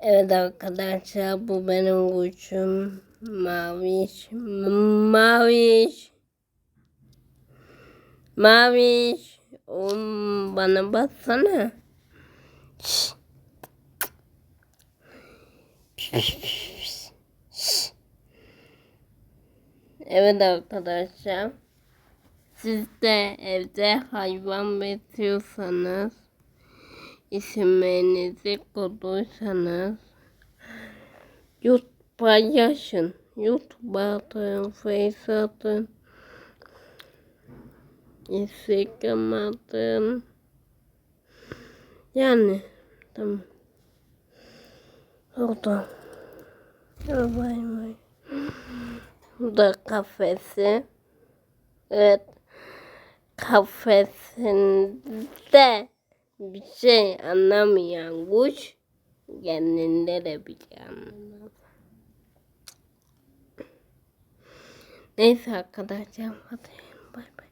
Evet arkadaşlar bu benim kuşum. Maviş. Maviş. Maviş. Oğlum bana baksana. Evet arkadaşlar. Siz de evde hayvan besliyorsanız isimlerinizi koyduysanız YouTube paylaşın. YouTube'a atın, Face atın. Instagram atın. Yani tamam. Oldu. Bay bay. Bu da kafesi. Evet. Kafesinde bir şey anlamayan kuş kendinde de bir şey anlamaz. Neyse arkadaşlar hadi bay bay.